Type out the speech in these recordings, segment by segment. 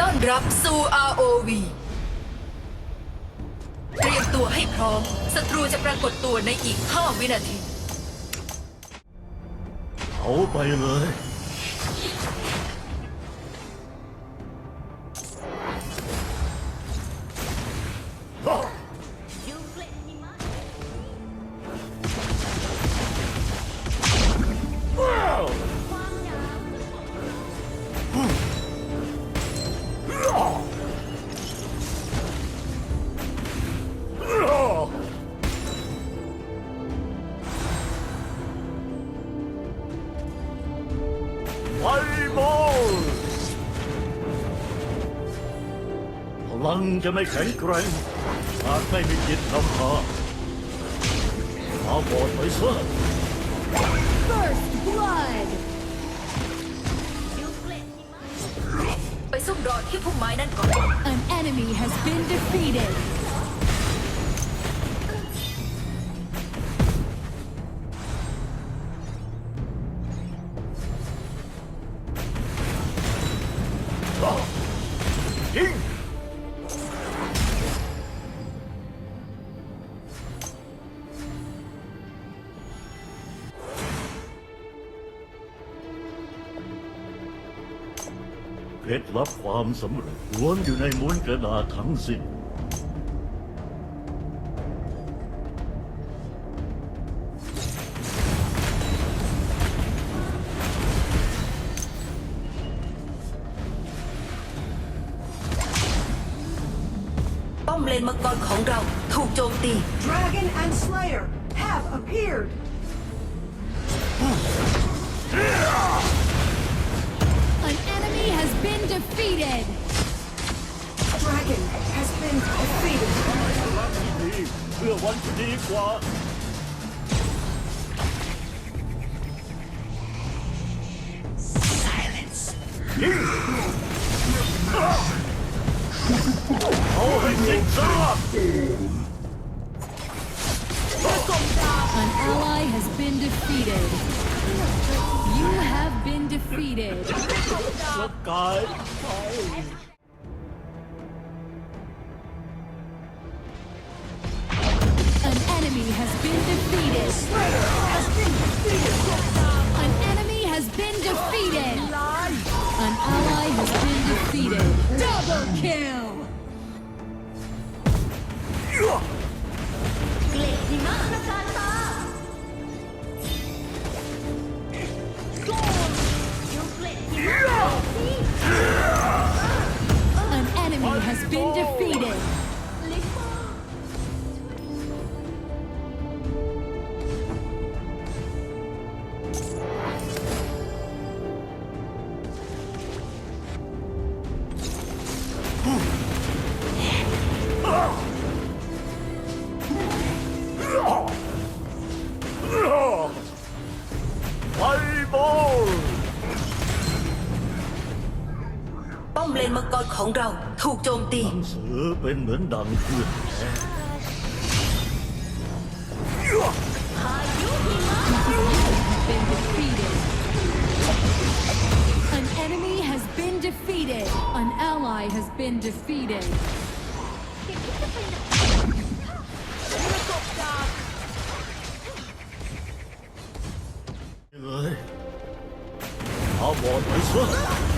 ต้อนรับสู่ ROV เตรียมตัวให้พร้อม ศัตรูจะปรากฏตัวในอีก 5 วินาทีเอาไปเลยไฟบอลพลังจะไม่แข็งแกร่งหากไม่มีจิตทำพาตาบอดไปซะ f ไปสู้มรอที่พุ่มไม้นั่นก่อน An enemy has been defeated รับความสำเร็จล้วนอยู่ในม้วนกระดาษทั้งสิ้นป้อมเลนมังกรของเราถูกโจมตี Dragon and Slayer have appeared. been defeated! Dragon has been defeated! พลังที่ดีเพื่อวันที่ดีกว่า Silence! เอาให้จริงจัง An ally has been defeated. You have been defeated. God? An enemy has been defeated. has been defeated. An enemy has been defeated. An ally has been defeated. Double kill. ของเราถูกโจมตีหนังสือเป็นเหมือนดังเพื่อนแท้เลยเอาบอลไปซะ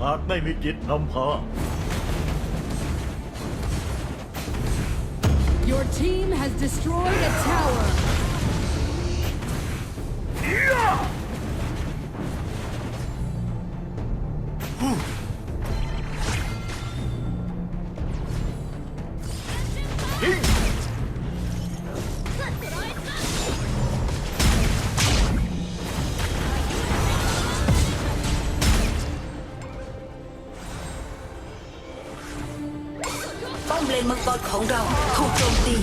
หากไม่มีจิตนำพา Your team has destroyed a tower. เอี๊ยะมังกรของเราถูกโจมตี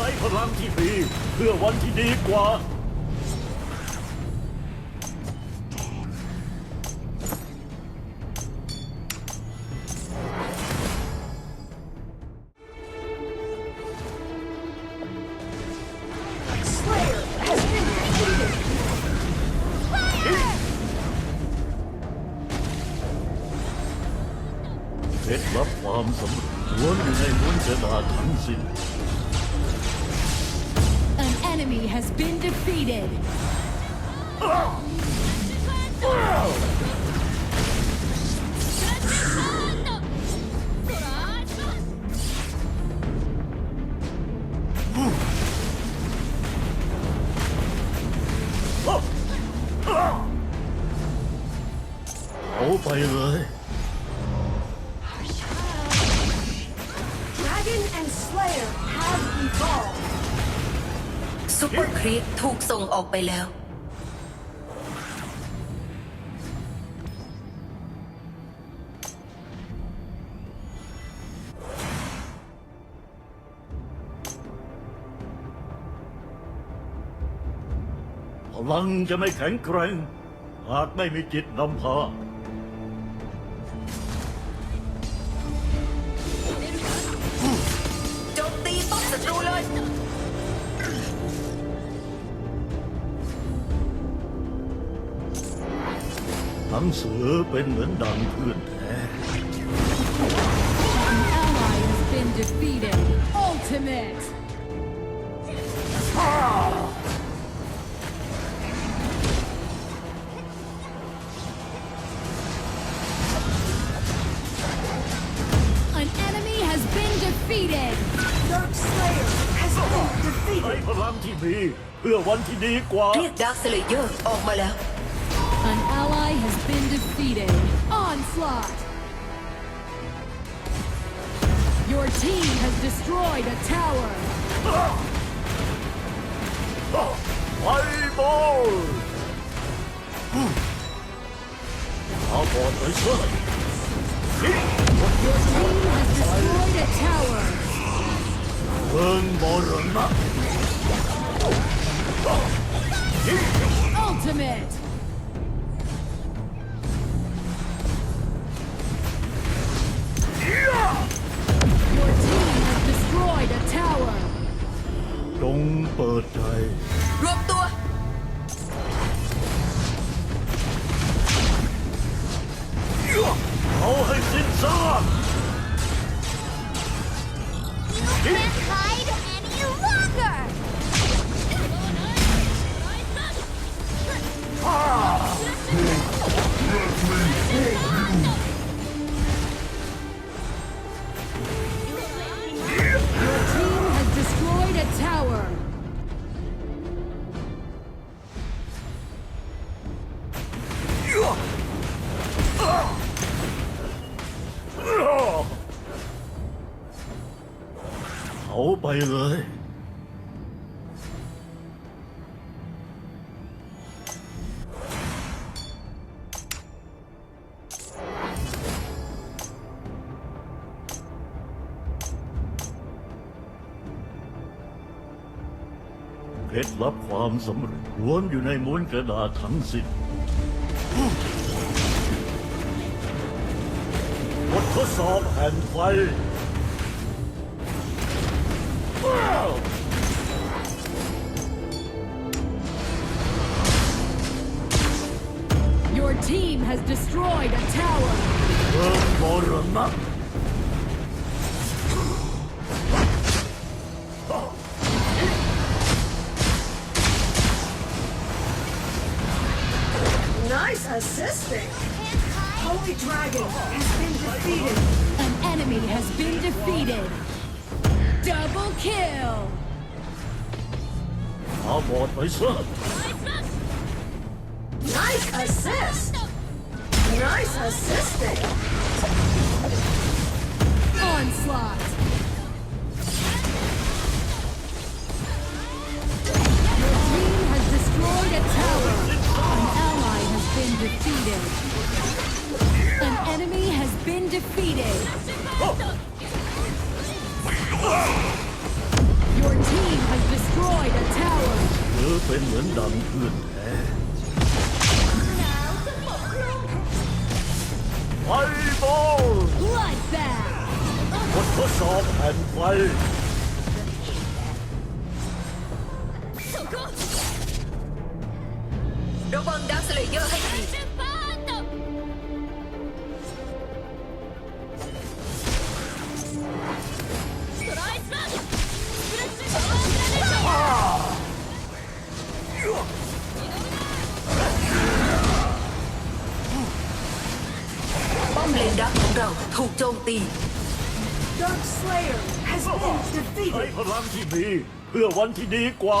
ใช้พลังที่ดีเพื่อวันที่ดีกว่าเคล็ดลับความสำเร็จล้วนอยู่ในมุนเจะดาทั้งสิ้น enemy has been defeated. Oh, by the Dragon and Slayer have evolved. ซูเปอร์ครีปถูกส่งออกไปแล้ว พลังจะไม่แข็งแกร่ง หากไม่มีจิตนำพาังเสือเป็นเหมือนดังเพื่อนแท้ใช้พลังที่มีเพื่อวันที่ดีกว่าเรียกดาร์คเซเลเยอร์ออกมาแล้ว has been defeated. Onslaught! Your team has destroyed a tower. Fireball! How about I try? Your team has destroyed a tower. Ultimate! าไปเลยเคล็ดลับความสำเร็จรวนอยู่ในม้วนกระดาษทั้งสิ้นบททดสอบแห่งไฟ Your team has destroyed a tower. Nice assisting. Holy Dragon has been defeated. An enemy has been defeated. Double kill! I bought เอาบอดไปซะ Nice assist! Nice assisting! Onslaught! Your team has destroyed a tower! An ally has been defeated! An enemy has been defeated! Oh. เป็นเหมือนดังเพื่อนแท้ไฟบอลวัดทดสอบแผ่นไฟเลนดักของเรา ถูกโจมตี Dark Slayer has been defeated ใช้พลังที่ดีเพื่อวันที่ดีกว่า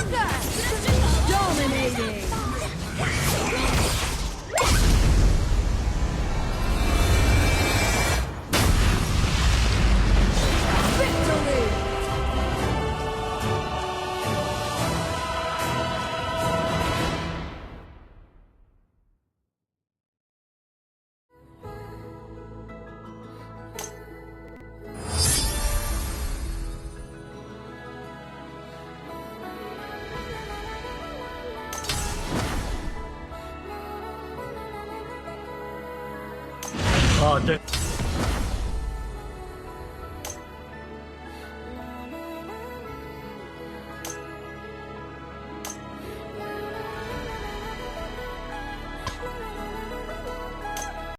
对